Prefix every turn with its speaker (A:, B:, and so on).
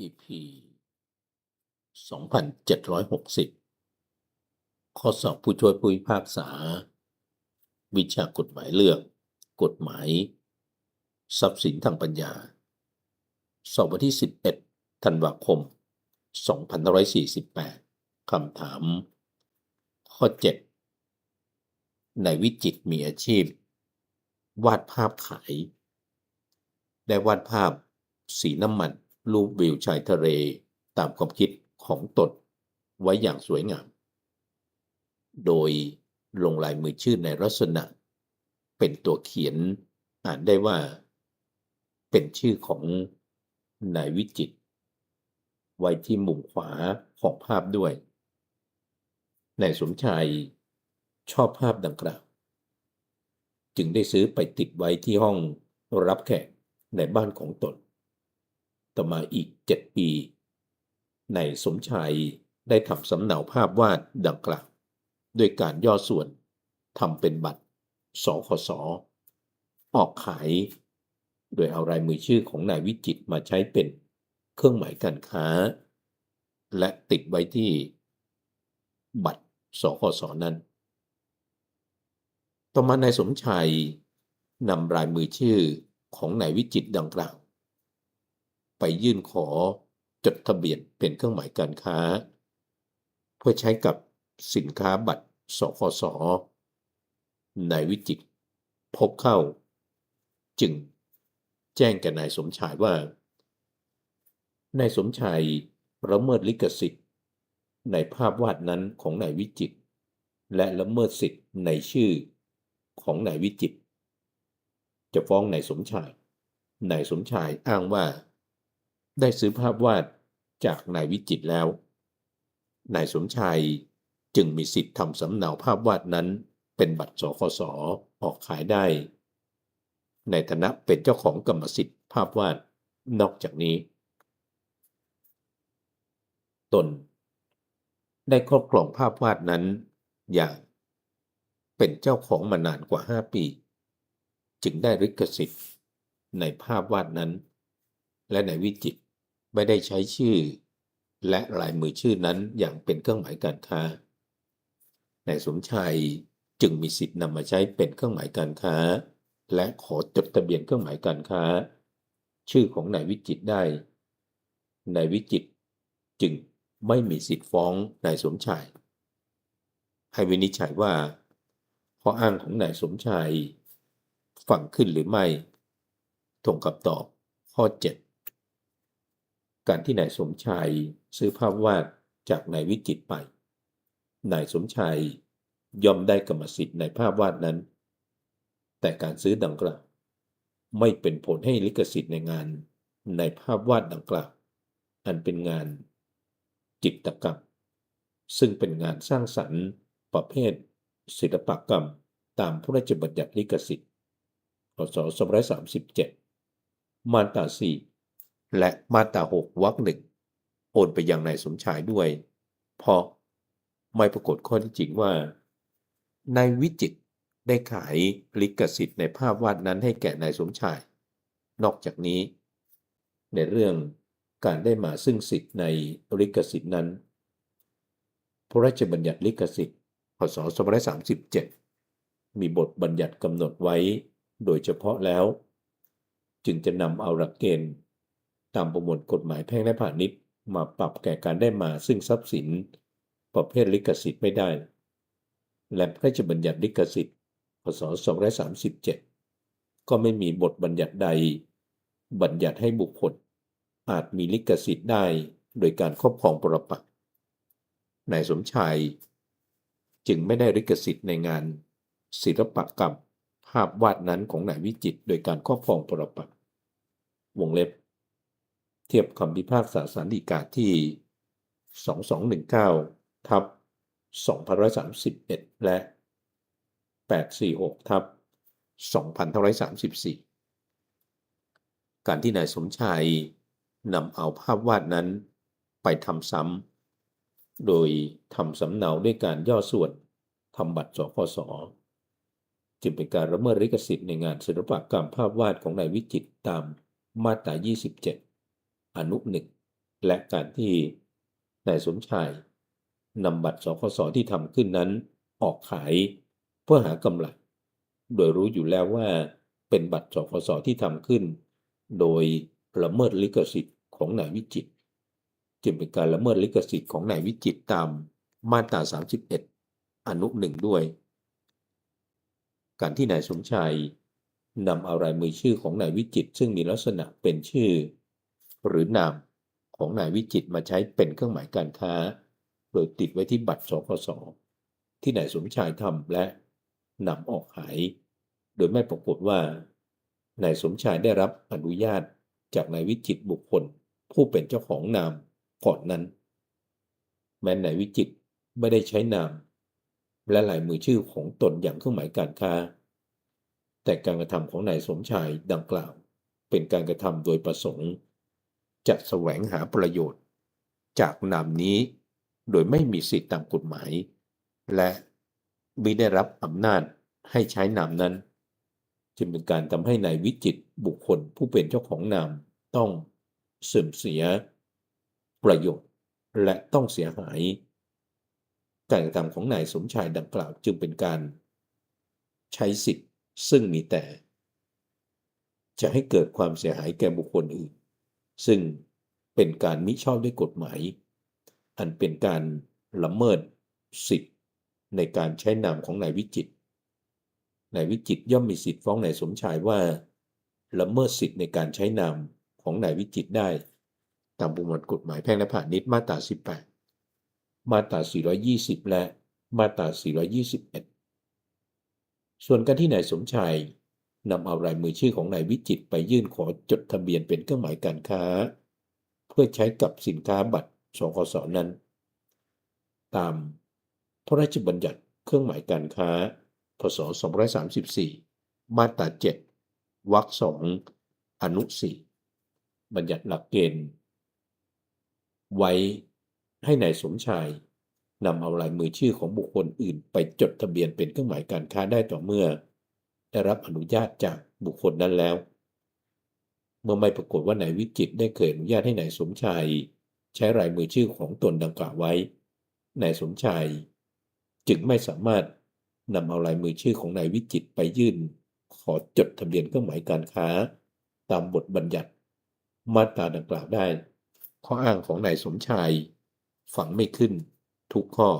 A: EP 2760 ข้อสอบผู้ช่วยผู้พิพากษา วิชากฎหมายเลือกกฎหมาย ทรัพย์สินทางปัญญา สอบวันที่ 11 ธันวาคม 2548 คำถาม ข้อ 7 ในวิจิตมีอาชีพ วาดภาพขาย ได้วาดภาพสีน้ำมัน รูปวิวชายทะเลตามความคิดของตนไว้อย่างสวยงาม โดยลงลายมือชื่อในลักษณะ เป็นตัวเขียนอ่านได้ว่า เป็นชื่อของนายวิจิต ไว้ที่มุมขวาของภาพด้วย นายสมชายชอบภาพดังกล่าว จึงได้ซื้อไปติดไว้ที่ห้องรับแขกในบ้านของตน ต่อมาอีกเจ็ดปีนายสมชายได้ทำสำเนาภาพวาดดังกล่าวด้วยการย่อส่วนทำเป็นบัตรสคสออกขาย โดยเอาลายมือชื่อของนายวิจิตมาใช้เป็นเครื่องหมายการค้า และติดไว้ที่ บัตรสคสนั้น ต่อมานายสมชายนำลายมือชื่อของนายวิจิตดังกล่าว ไปยื่นขอจดทะเบียนเป็นเครื่องหมายการค้า เพื่อใช้กับสินค้าบัตรสคสนายวิจิตรพบเข้า จึงแจ้งแก่นายสมชายว่านายสมชายละเมิดลิขสิทธิ์ ในภาพวาดนั้นของนายวิจิตรและละเมิดสิทธิ์ในชื่อของนายวิจิตรจะฟ้องนายสมชายนายสมชายอ้างว่า ได้ซื้อภาพวาดจากนายวิจิตแล้ว นายสมชายจึงมีสิทธิ์ทำสำเนาภาพวาดนั้นเป็นบัตรสคสออกขายได้ ในฐานะเป็นเจ้าของกรรมสิทธิ์ภาพวาดนอกจากนี้ ตน ได้ครอบครองภาพวาดนั้นอย่าง เป็นเจ้าของมานานกว่า 5 ปี จึงได้ลิขสิทธิ์ในภาพวาดนั้น และในวิจิต ไม่ได้ใช้ชื่อ และลายมือชื่อนั้นอย่างเป็นเครื่องหมายการค้านายสมชายจึงมีสิทธิ์นำมาใช้เป็นเครื่องหมายการค้า และขอจดทะเบียนเครื่องหมายการค้า ชื่อของนายวิจิตได้นายวิจิตจึงไม่มีสิทธิ์ฟ้องนายสมชาย ให้วินิจฉัยว่าข้ออ้างของนายสมชายฟังขึ้นหรือไม่ตรงกับตอบข้อ 7 การที่นายสมชายซื้อภาพวาดจากนายวิจิตไป นายสมชายย่อมได้กรรมสิทธิ์ในภาพวาดนั้น แต่การซื้อดังกล่าวไม่เป็นผลให้ลิขสิทธิ์ในงานในภาพวาดดังกล่าวอันเป็นงานจิตรกรรม ซึ่งเป็นงานสร้างสรรค์ประเภท ศิลปกรรมตามพระราชบัญญัติลิขสิทธิ์พศ2537 มาตรา4 และมาตรา6วรรคหนึ่งโอนไปยังนายสมชายด้วย เพราะไม่ปรากฏข้อที่จริงว่านายวิจิตได้ขายลิขสิทธิ์ในภาพวาดนั้นให้แก่นายสมชาย นอกจากนี้ ในเรื่องการได้มาซึ่งสิทธิ์ในลิขสิทธิ์นั้น พระราชบัญญัติลิขสิทธิ์พศ2537 มีบทบัญญัติกำหนดไว้โดยเฉพาะแล้ว จึงจะนำเอาหลักเกณฑ์ ตามประมวลกฎหมายแพ่งและพาณิชย์มาปรับแก่การได้มาซึ่งทรัพย์สิน ประเภทลิขสิทธิ์ไม่ได้ และพระราชบัญญัติลิขสิทธิ์ พศ 2537 ก็ไม่มีบทบัญญัติใด บัญญัติให้บุคคล อาจมีลิขสิทธิ์ได้โดยการครอบครองปรปักษ์นายสมชายจึงไม่ได้ลิขสิทธิ์ในงาน ศิลปกรรม ภาพวาดนั้นของนายวิจิตโดยการครอบครองปรปักษ์วงเล็บ เทียบคำพิพากษาสารดีกาที่ 2219 ทับ 2531 และ 846 ทับ 2534 การที่นายสมชายนำเอาภาพวาดนั้นไปทำซ้ำ โดยทำสำเนาด้วยการย่อส่วนทำบัตรสคสจึงเป็นการละเมิดลิขสิทธิ์ในงานศิลปกรรมภาพวาดของนายวิจิตตามมาตรา 27 อนุหนึ่งและการที่นายสมชายนำบัตรสคสที่ทำขึ้นนั้นออกขายเพื่อหากำไร โดยรู้อยู่แล้วว่าเป็นบัตรสคสที่ทำขึ้น โดยละเมิดลิขสิทธิ์ของนายวิจิตจึงเป็นการละเมิดลิขสิทธิ์ของนายวิจิตตามมาตรา 31 อนุหนึ่งด้วย การที่นายสมชายนำเอารายมือชื่อของนายวิจิตซึ่งมีลักษณะเป็นชื่อ หรือนามของนายวิจิตมาใช้เป็นเครื่องหมายการค้า โดยติดไว้ที่บัตรสคสที่นายสมชายทำและนำออกขาย โดยไม่ปรากฏว่านายสมชายได้รับอนุญาตจากนายวิจิตบุคคล ผู้เป็นเจ้าของนามก่อนนั้น แม้นายวิจิตไม่ได้ใช้นาม และลายมือชื่อของตนอย่างเครื่องหมายการค้า แต่การกระทำของนายสมชายดังกล่าว เป็นการกระทำโดยประสงค์ จะแสวงหาประโยชน์ จากนามนี้โดยไม่มีสิทธิตามกฎหมาย และมิได้รับอำนาจให้ใช้นามนั้น จึงเป็นการทำให้นายวิจิตบุคคลผู้เป็นเจ้าของนามต้องเสื่อมเสีย ประโยชน์ และต้องเสียหาย การกระทำของนายสมชายดังกล่าวจึงเป็นการ ใช้สิทธิ์ซึ่งมีแต่ จะให้เกิดความเสียหายแก่บุคคลอื่น ซึ่งเป็นการมิชอบด้วยกฎหมาย อันเป็นการละเมิดสิทธิ์ในการใช้นามของนายวิจิต นายวิจิตย่อมมีสิทธิ์ฟ้องนายสมชายว่า ละเมิดสิทธิ์ในการใช้นามของนายวิจิตได้ ตามประมวลกฎหมายแพ่งและพาณิชย์มาตรา 18 มาตรา 420 และมาตรา 421 ส่วนการที่นายสมชาย นำเอารายมือชื่อของนายวิจิตไปยื่นขอจดทะเบียนเป็นเครื่องหมายการค้า เพื่อใช้กับสินค้าบัตรสคสนั้น ตามพระราชบัญญัติเครื่องหมายการค้า พศ234 มาตรา 7 วรรคสองอนุ 4 บัญญัติหลักเกณฑ์ ไว้ให้ในายสมชายนำเอาลายมือชื่อของบุคคลอื่นไปจดทะเบียนเป็นเครื่องหมายการค้าได้ต่อเมื่อ ได้รับอนุญาตจากบุคคลนั้นแล้ว เมื่อไม่ปรากฏว่านายวิจิตได้เคยอนุญาตให้นายสมชายใช้ลายมือชื่อของตนดังกล่าวไว้ นายสมชายจึงไม่สามารถนำเอาลายมือชื่อของนายวิจิตไปยื่น ขอจดทะเบียนเครื่องหมายการค้า ตามบทบัญญัติ มาตราดังกล่าวได้ ข้ออ้างของนายสมชายฝังไม่ขึ้น ทุกข้อ